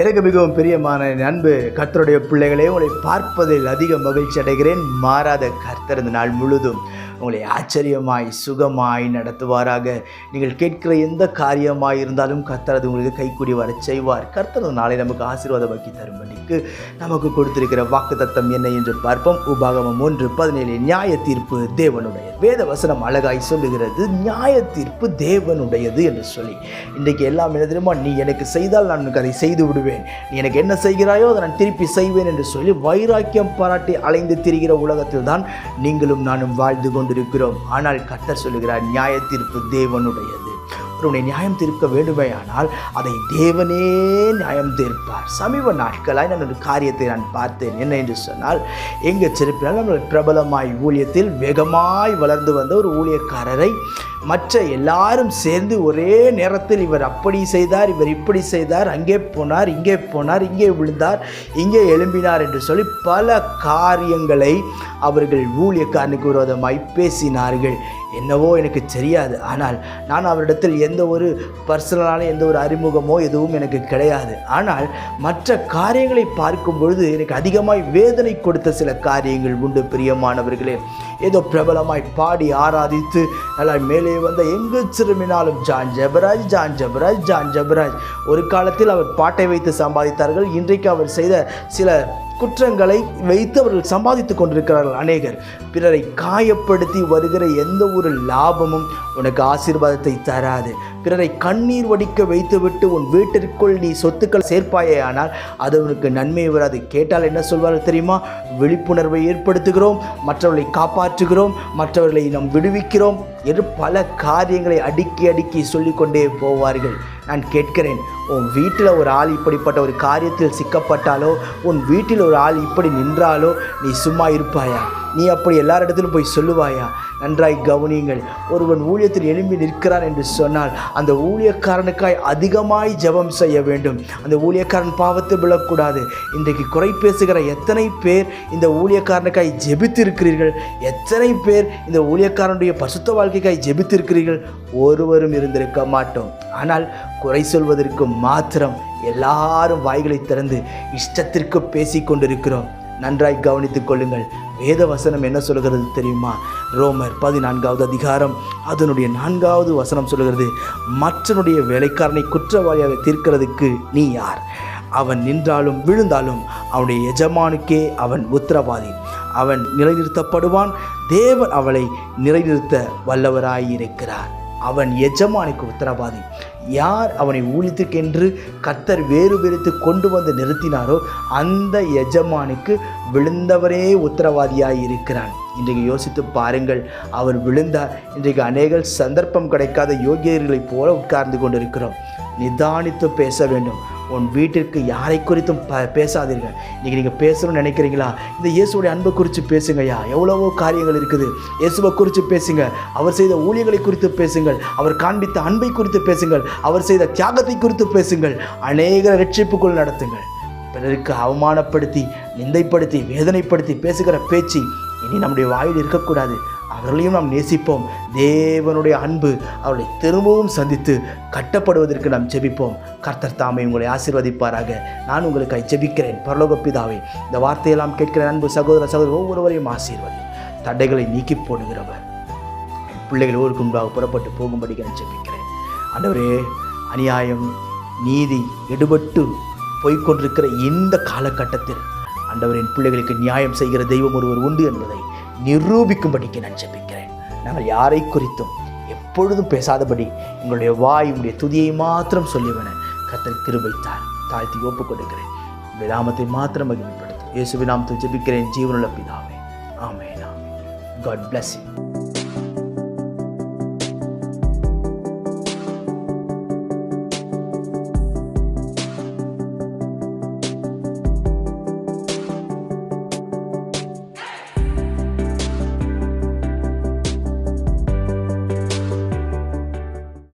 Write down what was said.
எனக்கு மிகவும் பிரியமான நண்பு அன்பு கர்த்தருடைய பிள்ளைகளே உங்களை பார்ப்பதில் அதிக மகிழ்ச்சி அடைகிறேன். மாறாத கர்த்தர் இந்த நாள் முழுதும் உங்களை ஆச்சரியமாய் சுகமாய் நடத்துவாராக. நீங்கள் கேட்கிற எந்த காரியமாய் இருந்தாலும் கர்த்தர் அது உங்களுக்கு கைக்கூடி வர செய்வார். கர்த்தர் நாளை நமக்கு ஆசீர்வாதமாக்கி தரும்படிக்கு நமக்கு கொடுத்திருக்கிற வாக்குத்தத்தம் என்ன என்று பார்ப்போம். உபாகமம் ஒன்று பதினேழு நியாய தீர்ப்பு தேவனுடைய வேத வசனம் அழகாய் சொல்லுகிறது நியாய தீர்ப்பு தேவனுடையது என்று சொல்லி. இன்றைக்கு எல்லாம் தெரியுமா? நீ எனக்கு செய்தால் நான் உனக்கு அதை செய்து விடுவேன். நீ எனக்கு என்ன செய்கிறாயோ அதை நான் திருப்பி செய்வேன் என்று சொல்லி வைராக்கியம் பாராட்டி அலைந்து திரிகிற உலகத்தில் தான் நீங்களும் நானும் வாழ்ந்து கொண்டிருக்கிறோம். ஆனால் கர்த்தர் சொல்லுகிறார் நியாய தீர்ப்பு தேவனுடையது. ஒருவனை நியாயம் தீர்க்க வேண்டுமேயானால் அதை தேவனே நியாயம் தீர்ப்பார். சமீப நாட்களாய் நான் ஒரு காரியத்தை நான் பார்த்தேன். என்ன என்று சொன்னால் எங்கள் சிறப்பினால் நம்ம பிரபலமாய் ஊழியத்தில் வேகமாய் வளர்ந்து வந்த ஒரு ஊழியக்காரரை மற்ற எல்லாரும் சேர்ந்து ஒரே நேரத்தில் இவர் அப்படி செய்தார் இவர் இப்படி செய்தார் அங்கே போனார் இங்கே போனார் இங்கே விழுந்தார் இங்கே எழும்பினார் என்று சொல்லி பல காரியங்களை அவர்கள் ஊழியக்காரனுக்கு விரோதமாய் பேசினார்கள். என்னவோ எனக்கு தெரியாது. ஆனால் நான் அவரிடத்தில் எந்த ஒரு பர்சனலான எந்த ஒரு அறிமுகமோ எதுவும் எனக்கு கிடையாது. ஆனால் மற்ற காரியங்களை பார்க்கும் பொழுது எனக்கு அதிகமாய் வேதனை கொடுத்த சில காரியங்கள் உண்டு பிரியமானவர்களே. ஏதோ பிரபலமாய் பாடி ஆராதித்து நல்லா மேலே வந்த எங்கு திரும்பினாலும் John Jebaraj John Jebaraj John Jebaraj. ஒரு காலத்தில் அவர் பாட்டை வைத்து சம்பாதித்தார்கள். இன்றைக்கு அவர் செய்த சில குற்றங்களை வைத்து அவர்கள் சம்பாதித்துக் கொண்டிருக்கிறார்கள் அநேகர். பிறரை காயப்படுத்தி வருகிற எந்த ஒரு லாபமும் உனக்கு ஆசீர்வாதத்தை தராது. பிறரை கண்ணீர் வடிக்க வைத்துவிட்டு உன் வீட்டிற்குள் நீ சொத்துக்கள் சேர்ப்பாயே ஆனால் அது உனக்கு நன்மை வராது. கேட்டால் என்ன சொல்வார்கள் தெரியுமா? விழிப்புணர்வை ஏற்படுத்துகிறோம் மற்றவர்களை காப்பாற்றுகிறோம் மற்றவர்களை நாம் விடுவிக்கிறோம் என்று பல காரியங்களை அடுக்கி அடுக்கி சொல்லிக்கொண்டே போவார்கள். நான் கேட்கிறேன் உன் வீட்டில் ஒரு ஆள் இப்படிப்பட்ட ஒரு காரியத்தில் சிக்கப்பட்டாலோ உன் வீட்டில் ஒரு ஆள் இப்படி நின்றாலோ நீ சும்மா இருப்பாயா? நீ அப்படி எல்லாரிடத்திலும் போய் சொல்லுவாயா? நன்றாய் கவனியுங்கள். ஒருவன் ஊழியத்தில் எழும்பி நிற்கிறான் என்று சொன்னால் அந்த ஊழியக்காரனுக்காய் அதிகமாய் ஜெபம் செய்ய வேண்டும். அந்த ஊழியக்காரன் பாவத்தை விழக்கூடாது. இன்றைக்கு குறை பேசுகிற எத்தனை பேர் இந்த ஊழியக்காரனுக்காய் ஜெபித்திருக்கிறீர்கள்? எத்தனை பேர் இந்த ஊழியக்காரனுடைய பசுத்த வாழ்க்கைக்காய் ஜெபித்திருக்கிறீர்கள்? ஒருவரும் இருந்திருக்க மாட்டோம். ஆனால் குறை சொல்வதற்கு மாத்திரம் எல்லாரும் வாய்களை திறந்து இஷ்டத்திற்கு பேசிக்கொண்டிருக்கிறோம். நன்றாய் கவனித்துக் கொள்ளுங்கள். வேத வசனம் என்ன சொல்கிறது தெரியுமா? ரோமர் பதினான்காவது அதிகாரம். அதனுடைய நான்காவது வசனம் சொல்கிறது மற்றனுடைய வேலைக்காரனை குற்றவாளியாக தீர்க்கிறதுக்கு நீ யார்? அவன் நின்றாலும் விழுந்தாலும் அவனுடைய எஜமானுக்கே அவன் உத்தரவாதி. அவன் நிலைநிறுத்தப்படுவான். தேவன் அவளை நிலைநிறுத்த வல்லவராயிருக்கிறார். அவன் எஜமானிக்கு உத்தரவாதி. யார் அவனை ஊழித்துக்கென்று கத்தர் வேறு பிரித்து கொண்டு வந்து நிறுத்தினாரோ அந்த எஜமானுக்கு விழுந்தவரே உத்தரவாதியாய் இருக்கிறான். இன்றைக்கு யோசித்து பாருங்கள் அவர் விழுந்தார். இன்றைக்கு அநேகர் சந்தர்ப்பம் கிடைக்காத யோகியர்களைப் போல உட்கார்ந்து கொண்டிருக்கிறோம். நிதானித்து பேச வேண்டும். உன் வீட்டிற்கு யாரை குறித்தும் ப பேசாதீர்கள். இன்றைக்கி நீங்கள் பேசணும்னு நினைக்கிறீங்களா? இந்த இயேசுடைய அன்பை குறித்து பேசுங்கய்யா. எவ்வளவோ காரியங்கள் இருக்குது. இயேசுவை குறித்து பேசுங்க. அவர் செய்த ஊழியர்களை குறித்து பேசுங்கள். அவர் காண்பித்த அன்பை குறித்து பேசுங்கள். அவர் செய்த தியாகத்தை குறித்து பேசுங்கள். அநேக ரட்சிப்புக்குள் நடத்துங்கள். பிறருக்கு அவமானப்படுத்தி நிந்தைப்படுத்தி வேதனைப்படுத்தி பேசுகிற பேச்சு இனி நம்முடைய வாயில் இருக்கக்கூடாது. அவர்களையும் நாம் நேசிப்போம். தேவனுடைய அன்பு அவர்களை திரும்பவும் சந்தித்து கட்டப்படுவதற்கு நாம் ஜெபிப்போம். கர்த்தர் தாமை உங்களை ஆசீர்வதிப்பாராக. நான் உங்களுக்காக ஜெபிக்கிறேன். பரலோக பிதாவை இந்த வார்த்தையெல்லாம் கேட்கிற அன்பு சகோதர சகோதரர் ஒவ்வொருவரையும் ஆசீர்வதி. தடைகளை நீக்கி போடுகிறவர். பிள்ளைகள் ஊருக்கு முன்பாக புறப்பட்டு போகும்படி நான் ஜெபிக்கிறேன். ஆண்டவரே அநியாயம் நீதி எடுபட்டு போய்க்கொண்டிருக்கிற இந்த காலகட்டத்தில் ஆண்டவரின் பிள்ளைகளுக்கு நியாயம் செய்கிற தெய்வம் ஒருவர் உண்டு என்பதை நிரூபிக்கும்படிக்கு நான் ஜெபிக்கிறேன். நாங்கள் யாரை குறித்தும் எப்பொழுதும் பேசாதபடி எங்களுடைய வாய் உங்களுடைய துதியை மாத்திரம் சொல்லிவன கத்தல் கிருபைத்தார். தாழ்த்தி ஒப்புக் கொடுக்கிறேன் உங்களுடைய நாமத்தை மாத்திரம் மகிமைப்படுத்தும். இயேசுவி நாமத்தை ஜெபிக்கிறேன். ஜீவனுள்ள பிதாவே. ஆமே நாம் காட் பிளஸ் யூ